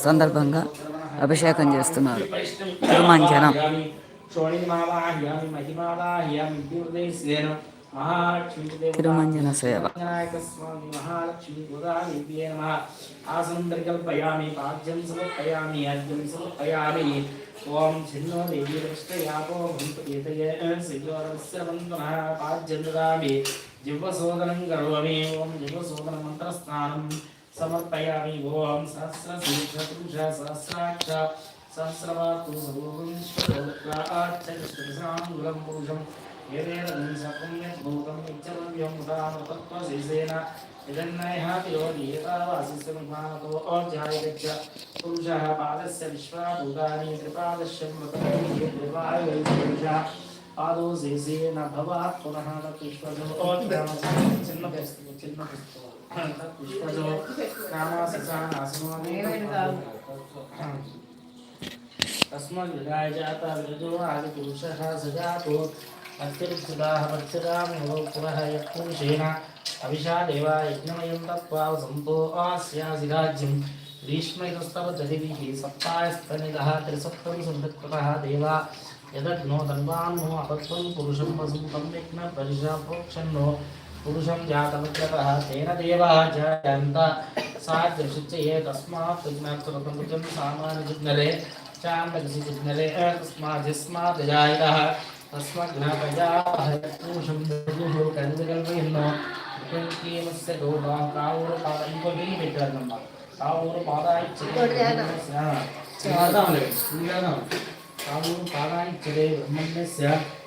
సందర్భంగా అభిషేకం చేస్తున్నారు. తిరుమంజనం క్షోణిమావాహయామి తిరుమంజన సేవ వినాయక ఆసనం పరికల్పయామి పాద్యం సమర్పయామి అర్ఘ్యం సమర్పయామి ఓం చిన్నో దేవీ దృష్టయాపో భూత ఏతయే శ్రీయోరస్య వందనః పాద్యం దదామి జిహ్వశోదనం కరోమి ఓం జిహ్వశోదన మంత్రస్నానం समर्पयामि भवां सहस्रशीर्षपुरुष सहस्राक्ष सहस्रवातु सर्वोश्वराच्छकृष्णसाङ्गुलं पुरुषं यदेदं सपुण्यद्भूतं नित्यमव्यं मुदामतत्त्वशेषेण यदन्नयहाति पादौ भवात् पुनः तत् పుష్పజో తస్మద్విదాయ జాత విరుజో ఆదిపురుష సజాతో భక్తిరుత్సుదాహ భక్తిరాం హో పురః యత్పురుషేణ అవిషా దేవా యజ్ఞమయం తత్వా సంతో ఆస్యాసి రాజ్యం గ్రీష్మైతస్తవ దదిభిః సప్తాయస్తనిదః త్రిసప్తం సంభృత్కృతः దేవా యదగ్నో తన్వాన్మో అపత్వం పురుషం వసుం తం యజ్ఞ పరిషా ప్రోక్షన్నో पुरुषं जातमग्रतः तेन देवः जयन्त सा दृशिच्यये तस्मात् विघ्नात्सुरतं सामान्यजिग्नरे चान्दकसिजिग्नरे तस्माजिस्मादजायतः तस्मग्नपजाहयत्पूषं दजुः कन्दकल्पयन्नो विपङ्कीमस्य गोपा कावूरपादं పెట్టారన్నమ్మ కావూరు కావూరు పాదాయిచ్చదే బ్రహ్మణ్యస్య ఉతమాసీత్ పురాజన్మత్వతः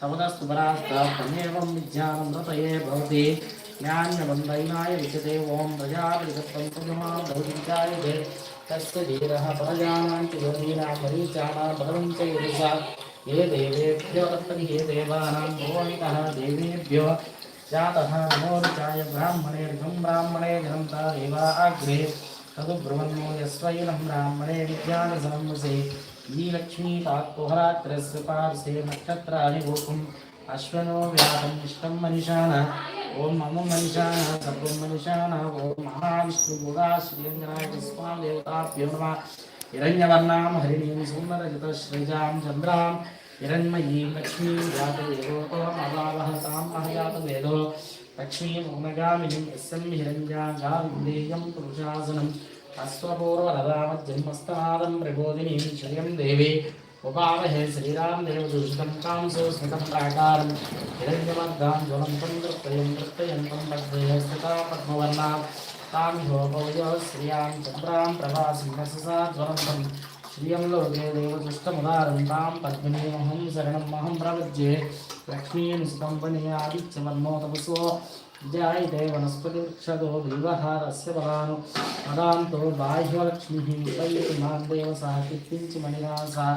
तवदस्तु परास्तात्तमेवं विज्ञानमृतये भवति ज्ञान्यबन्धैनाय विचते ॐ प्रजापतिदत्तं पुनमा भवतिचायते तस्य धीरः प्रजानान्ति योगीनां मरीचानां बलवं च यजुषा ये देवेभ्यो तत्तरि ये देवानां भुवनितः देवेभ्यो जातः नमोरुचाय ब्राह्मणेर्घं ब्राह्मणे जनन्ता देवा अग्रे तदु ब्रुवन्नो यस्वैनं ब्राह्मणे विद्यानसनं वसे श्रीलक्ष्मी तात्पुहरात्रस्य पार्श्वे नक्षत्राणि गोकुम् अश्वनो व्यापम् इष्टं मनिषाण। ॐ मम मनिषाण, सर्वं मनिषाण। ॐ महाविष्णुगुणाश्रीरञ्जनाय स्वां देवताभ्यो नमः हिरण्यवर्णां हरिणीं सुन्दरजतश्रीजां चन्द्रां हिरण्मयीं लक्ष्मीं जातवेदो महजातवेदो लक्ष्मीं उमगामिनीं यस्यं गाविन्देयं पुरुषासनम्। అశ్వపూర్వరదామజ్జన్మస్థానం ప్రబోధిని శ్రీయం దేవి ఉపామహే శ్రీరాం దేవదూషితం కాంసో స్మితం ప్రాకారం హిరణ్యమర్గాం జ్వలంతం నృత్యం దృష్టయంతం భద్రయ స్థితా పద్మవర్ణా. తాం హ్యోపవయో శ్రియాం చంద్రాం ప్రభాసింహసా జ్వలంతం. శ్రియం లోకే దేవదుష్టముదారం తాం పద్మినీమహం శరణం మహం ప్రవజ్యే. లక్ష్మీం స్తంభనీయాదిత్యమన్మో తపసో जायते वनस्पतिवृक्षदो विवहारस्य बलानु मदान्तो बाह्यलक्ष्मीः वैमान् देवसा कीर्तिञ्च मणिनासा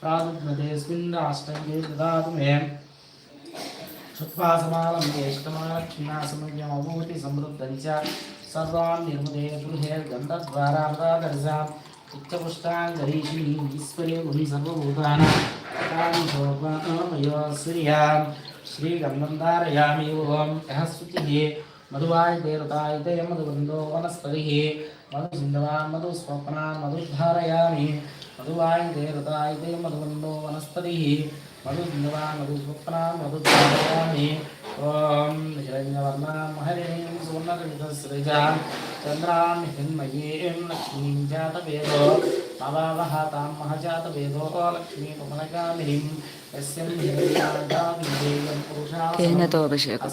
प्रादुग्नतेऽस्मिन् राष्ट्रङ्गे ददातु मे श्रुत्वासमालं ज्येष्ठमालक्ष्मीनासमयमभूति समृद्धं च सर्वान् निर्मुदे गृहे गन्धद्वारा मदादर्शाम् उच्चपुष्टाङ्गरीषिणीम् ईश्वरे मुनि सर्वभूतानां तानि शोभमयो श्रियाम् श्रीगन्धं ओम यः शुचिः मधुवायते ऋतायते मधुबन्धो वनस्पतिः मधुसिन्धवान् मधुस्वप्नान् मधुधारयामि मधुवायते ऋतायते मधुबन्धो वनस्पतिः मधुसिन्धवान् मधुस्वप्नान् मधुधारयामि ॐ हिरण्यवर्णां हरिणीं सुवर्णरविधसृजां चन्द्रां हिन्मयीं लक्ष्मीं जातवेदो भवावः तां महजातवेदो लक्ष्मीकमलकामिनीं తేనెతోభిషేకం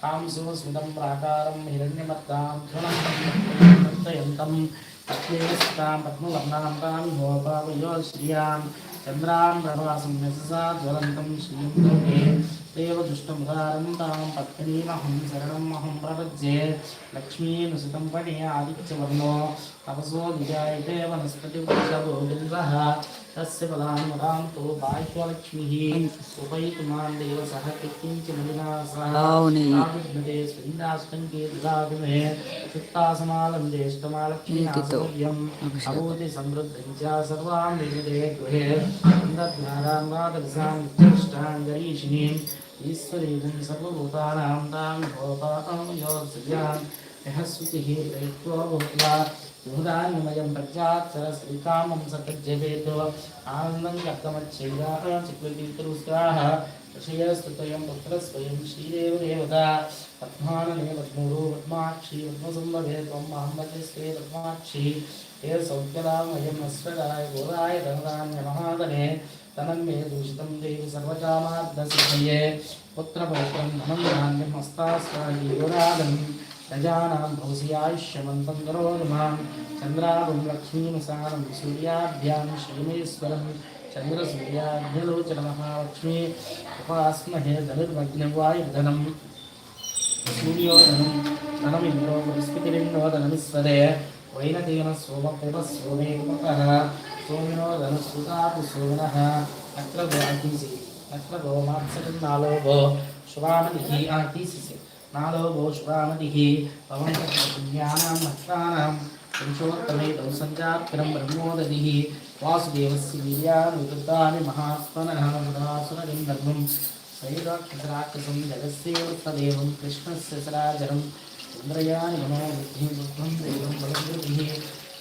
తాంసుస్మితం ప్రాకారం హిరణ్యమత్తాంధ్రుణంతం పత్నేస్తాం పద్మవర్ణాంతాం గోపావయోశ్రియాం చంద్రాం ప్రభాసం యశసా జ్వలంతం శ్రీం లోకే तदेव दुष्टमुदारं तां पत्नीमहं शरणमहं प्रपज्ये लक्ष्मीनुसुतं पणीयादित्यवर्णो तपसो विजायते वनस्पतिवृक्षभो बिल्वः तस्य पदान्वदां तु बाह्यलक्ष्मीः उपैतुमां देव सह किञ्चिन्विनासहाविद्मते स्विन्दाष्टङ्के दुराभिमे चित्तासमालं अभूति समृद्धं च सर्वां विजते गृहे। इन्द्रज्ञानां वा दर्शां ज्येष्ठां ईश्वरीं सर्वभूतानां तां गोपां योत्सर्यां यः श्रुतिः प्रयुक्तो भूत्वा युधान्यमयं प्रजात्सरश्रीकामं सतज्जपेतो आनन्दं कर्तमच्छैराः चित्तुरुस्ताः ऋषयस्तुतयं पुत्रस्वयं श्रीदेवदेवता पद्मानने पद्मोरो पद्माक्षी पद्मसम्भवे त्वं मां भजस्ते पद्माक्षी हे सौख्यदामयम् अश्वराय गोराय धनदान्यमहादने धनं मे दूषितं देवि सर्वकामाद्दसिद्धये पुत्रपौत्रं धनं धान्यं हस्तास्वायुरादं प्रजानां भवसियायुष्यमन्तं करोतु माँ चन्द्राभं लक्ष्मीमसानं सूर्याभ्यां श्रीमेश्वरं चन्द्रसूर्याभ्यलोचनमहालक्ष्मी उपास्महे धनुर्मग्नवायुधनम् सूर्योधनं धनमिन्द्रो बृहस्पतिरिन्दो धनमिस्वरे वैनतेन सोमपुरः सोमेकमतः సోమినో ధనుస్సుతాపు సోమిన. అత్ర గోహీసి అత్ర గోమాత్సరం నాలోభో శుభామదిహి ఆకీసిసి నాలోభో శుభామదిహి పవంత పుణ్యానాం భక్తానాం పురుషోత్తమే సంజాత్కరం బ్రహ్మోదధిః వాసుదేవస్య వీర్యానుకృతాని మహాత్మనః ముదాసురలింగం శరీరాక్షసరాక్షసం జగస్సేవ సదేవం కృష్ణస్య సరాచరం ఇంద్రయాని మనోబుద్ధిం దుఃఖం దైవం బలవృద్ధిः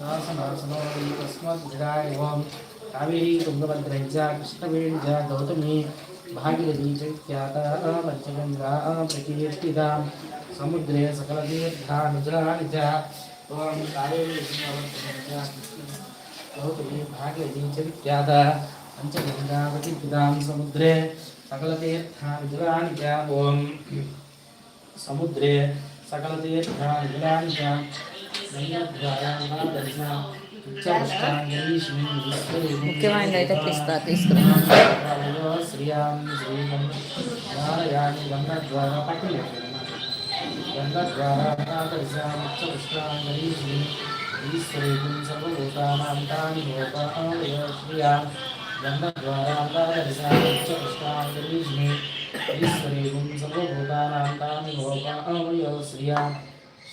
सहसनासनोरी तस्मद्विराय कावेरी तुंगभद्रैच कृष्णवेणिज गौतमी भागीरथी चैत्याता पंचगंगा प्रकीर्तिता समुद्रे सकलतीर्थानुजराणि च गौतमी भागीरथी चैत्याता पंचगंगा प्रकीर्तिता समुद्रे सकलतीर्थानुजराणि च समुद्रे सकलतीर्थानुजराणि च ముఖ్యమైనది అయితే తీస్తా తీసుకున్నాను శ్రీయాం సర్వభూతానాం తాని గోపాయ శ్రియాం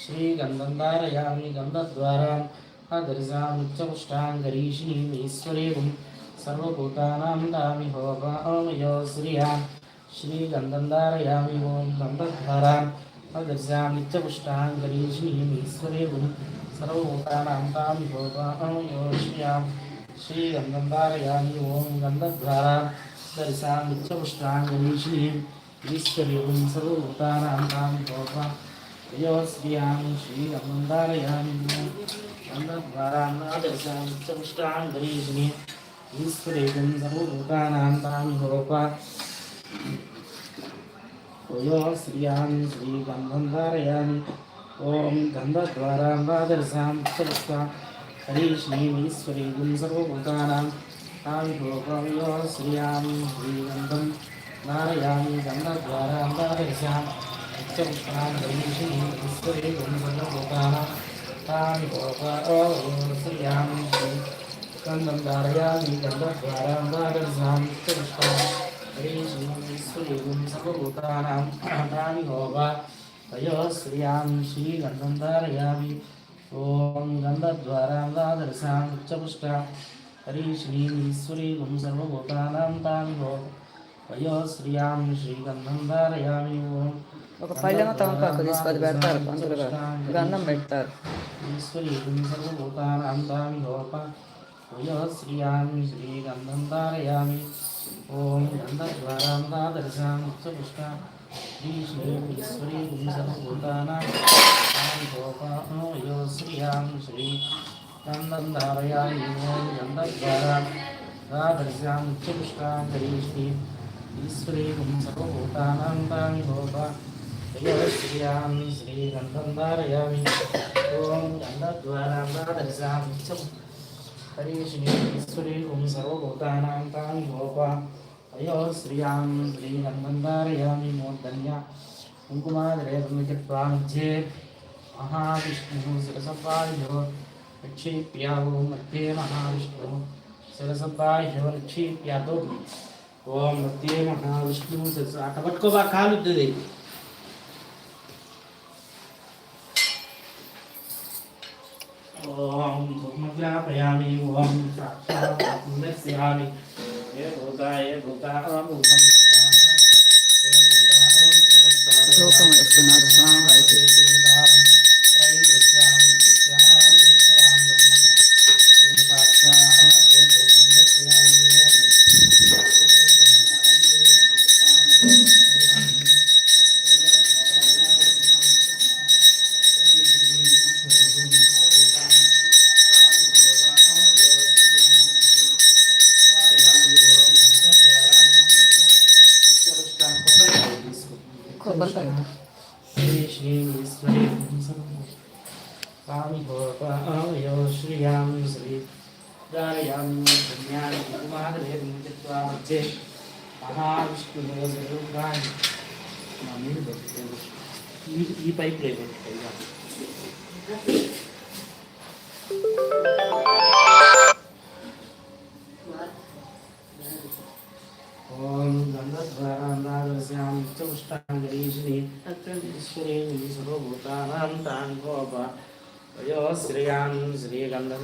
श्रीगन्धन्धारयामि गन्धद्वारां हदर्शां नित्यपुष्टाङ्गरीषिणीम् ईश्वरेवं सर्वभूतानां दामि होमयो श्रिया श्रीगन्धं धारयामि ॐ गन्धद्वारां हदर्शां नित्यपुष्टाङ्गरीषिणीम् ईश्वरेवं सर्वभूतानां दामि होमयो श्रियां श्रीगन्धं धारयामि ॐ गन्धद्वारां दर्शां नित्यपुष्टाङ्गरीषिणीम् ईश्वरेवं सर्वभूतानां दामि होमा ప్రియోస్మియామి శ్రీరమందారయామి చంద్రభారాన్నాదశాంగరీష్మి ఈశ్వరేదం సర్వభూతానాంతరామి రూప ప్రియోస్మియామి శ్రీగంధందారయామి ఓం గంధద్వారాన్నాదశాం సృష్ట హరీష్ణీం ఈశ్వరేదం సర్వభూతానాం తామి రూపయోశ్రియామి శ్రీగంధం నారయామి గంధద్వారాన్నాదశాం गन्धं धारयामि गन्धद्वारां वादरसां चलस्वा हरीश्रीं सर्वभूतानां तानि होवा तयोश्रियां श्रीगन्धं धारयामि ॐ गन्धद्वारां द्वादरसां उच्चपुष्टां हरीश्रीं ईश्वरीं सर्वभूतानां तां वयोश्रियां श्रीगन्धं धारयामि ॐ ఒక పళ్ళెమో తమలపాకు తీసుకొని పెడతారు పంతులు గారు గంధం పెడతారు ఈశ్వరీం సర్వభూతానాం తాం లోప వయోశ్రియాం శ్రీగంధం ధారయామి ఓం గంధద్వారాం దాదర్శాం ఉచ్చపుష్టాం శ్రీశ్రీం ఈశ్వరీం సర్వభూతానాం తాం లోప వయోశ్రియాం శ్రీ గంధం ధారయామి ఓం గంధద్వారాం దాదర్శాం ఉచ్చపుష్టాం శ్రీశ్రీం ఈశ్వరీం సర్వభూతానాం తాం లోప श्रियाँ श्रीगन्धं धारयामि ॐ गन्धद्वारां हरीश्वरी ॐ सर्वभूतानां तां गोपा। अयो श्रियाँ श्रीगन्धं धारयामि मोदन्या कुङ्कुमाद्रेतमित्वाब्जे महाविष्णुः शिरसपायो लक्ष्मीप्यावो मध्ये महाविष्णुः शिरसपायो लक्ष्मीप्यातो ओम मध्ये महाविष्णुः शिरसा कपट ॐ धूमज्ञापयामि ॐ साक्षात् दस्यामि हे भूता हे भूता अमुखं श्लोकम् अस्ति नाथायते Thank you. స్వామి భోపాయో శ్రీయాం శ్రీ గారయాం కన్యాని కుమారేం చిత్వా మధ్యే మహావిష్ణు స్వరూపాన్ని మా నీళ్ళు పెట్టుకోండి. ఈ ఈ పైపులో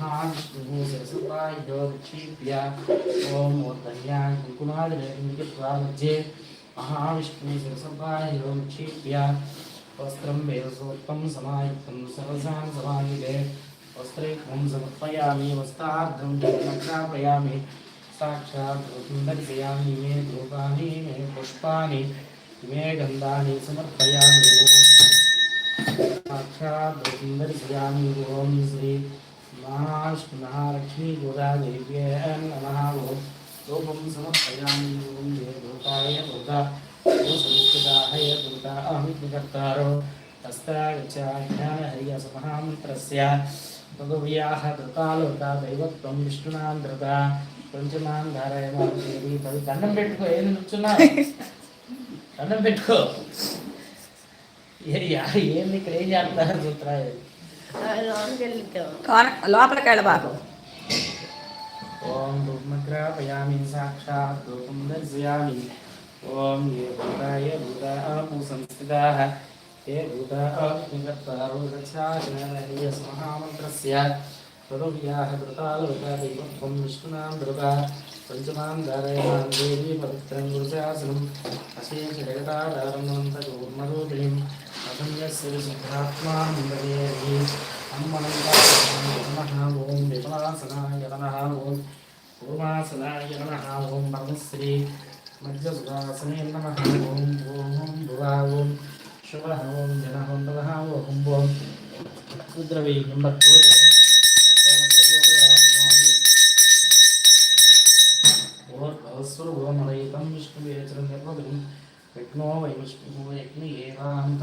सरस्वताय योगक्षेप्या ॐ मूर्धन्याय कुकुलादिजे महाविष्णु सरस्वताय योगक्षेप्या वस्त्रं वेदसोत्तं समायुक्तं सरसां समायुगे वस्त्रे त्वं समर्पयामि वस्त्रार्धं प्रापयामि साक्षात् दर्शयामि मे धूपानि मे पुष्पानि मे गन्धानि समर्पयामि साक्षात् दर्शयामि ॐ श्री महाविष्णुः लक्ष्मीगोदादेव्ये नमः ॐ रूपं समर्पयामि ॐ ये भूताय भूता संस्कृताय भूता अहमित्युकर्तारो हस्तागच्छाज्ञानहर्यसमहामन्त्रस्य तदुव्याः धृतालोका दैवत्वं विष्णुनां धृता పంచమాన్ ధారాయమాన్ దేవి పది దండం పెట్టుకో ఏంది నుంచున్నా దండం పెట్టుకో ఏ యా- ఏంది ఇక్కడ ఏం చేస్తారు చూత్తరా కాన- లోపలికి వెళ్ళబాకు ఓం ధూమగ్రాపయామి సాక్షాత్ ధూపం దర్శయామి ఓం ఏ భూతా ఏ భూతా ఆపు సంస్థితాః ఏ భూతా ఆత్మగతారో మహామంత్రస్య తదువ్యాః ధృతాలోకా దైవత్వం విష్ణునాం ధృతా పంచమాం ధారయమాం దేవీ పవిత్రం గురుశాసనం అశేష జగదాధారణంతూర్ణరూపిణిం అసంయస్య సిద్ధాత్మానందదేవి నమః ఓం విపలాసనాయ నమః ఓం పూర్వాసనాయ నమః ఓం పరమశ్రీ మధ్యసుదాసనే నమః ఓం ఓం భువా ఓం శుభ ఓం జన ఓం ఓం ఓం రుద్రవీర్యం భద్రో ఓర్భవస్వరూపమలయితం విష్ణువేచరం గర్భగుం విఘ్నో వై యజ్ఞ ఏవాంత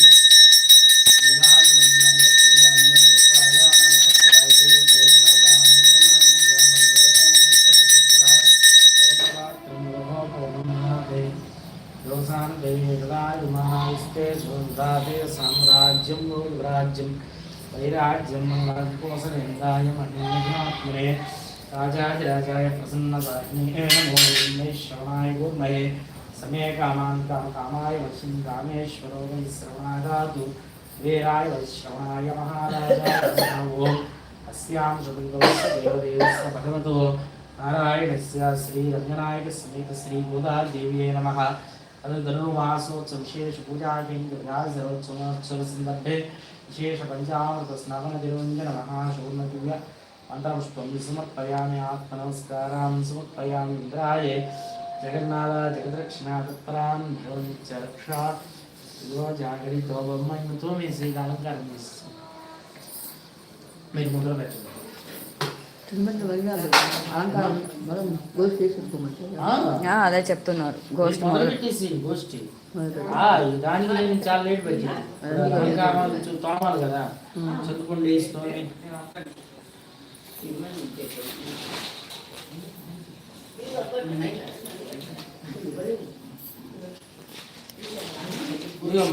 शान्तैर्दायुमास्ते सुन्दाते साम्राज्यं गौरवराज्यं वैराज्यं मङ्गलकोसनिन्दायमन्ये राजाधिराजाय प्रसन्नदाहिने गुर्मये समे कामान् कामकामाय वशिं रामेश्वरो वै श्रवणादातु। वीराय वैश्रवणाय महाराजाय अस्यां शुभङ्गवस्य देवदेवस्य भगवतो। नारायणस्य श्रीरञ्जनायकसमेत नमः। శ్రీరంగనాయక సమేత శ్రీ గోదాదేవ్యే నమః అనంతరుమాసోత్సవ విశేష పూజాకేంద్రోత్సవ సందర్భే విశేష పంచామృత స్నాపన తిరువంజన మహాశూర్ణదివ్య మంత్రపుష్పం సమర్పయామి ఆత్మనమస్కారాం సమర్పయామి ఇంద్రాయ జగన్నాథ జగద్రక్షణ తత్పరాం రక్షా ఇదిగో జాగరితో బొమ్మ ఇంకతో మీ శ్రీ అలంకారం చేస్తాం మీరు మొదలు పెట్టండి అదే చెప్తున్నారు. గోష్ఠి గోష్ఠి దానికి నేను చాలా లేట్ చూ- తోమాలి కదా. చదువుకోండి వేసుకొని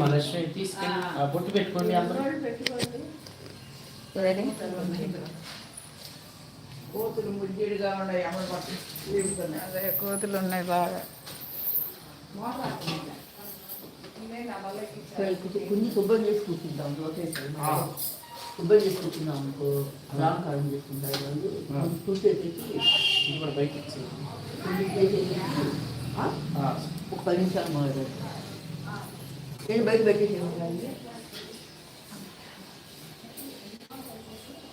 లక్ష్మి తీసుకెళ్ళి బొట్టు పెట్టుకోండి అందరూ కోతులు ముద్దిడిగా ఉన్నాయి అమలు పట్టి. అదే కోతులు ఉన్నాయి బాగా సరే, కొంచెం కొన్ని శుభ్రం చేసి కూర్చుంటాం లోకేశ్వరి. శుభ్రం చేసి కూర్చున్నాం అనుకో అలంకారం చేసుకుంటారు వాళ్ళు కొంచెం చూసేసి ఇది కూడా బయట ఒక పది నిమిషాలు మొదలు నేను బయట పెట్టేసి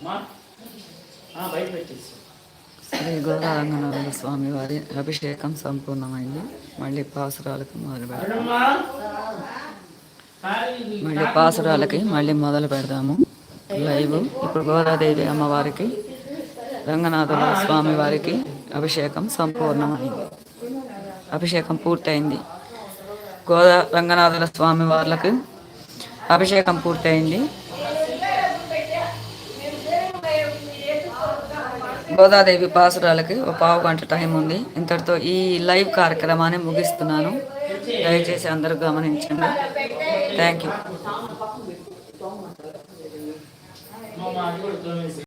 మా శ్రీ గోదారంగనాథ స్వామి వారి అభిషేకం సంపూర్ణమైంది. మళ్ళీ పాసురాలకు మొదలు ఇవి మళ్ళీ పాసురాలకి మళ్ళీ మొదలు పెడదాము. లైవ్. ఇప్పుడు గోదాదేవి అమ్మవారికి రంగనాథుల స్వామి వారికి అభిషేకం సంపూర్ణమైంది. అభిషేకం పూర్తయింది. గోదా రంగనాథుల స్వామి వార్లకు అభిషేకం పూర్తయింది. గోదాదేవి పాసురాలకి ఒక పావు గంట టైం ఉంది. ఇంతటితో ఈ లైవ్ కార్యక్రమాన్ని ముగిస్తున్నాను. దయచేసి అందరూ గమనించండి. Thank you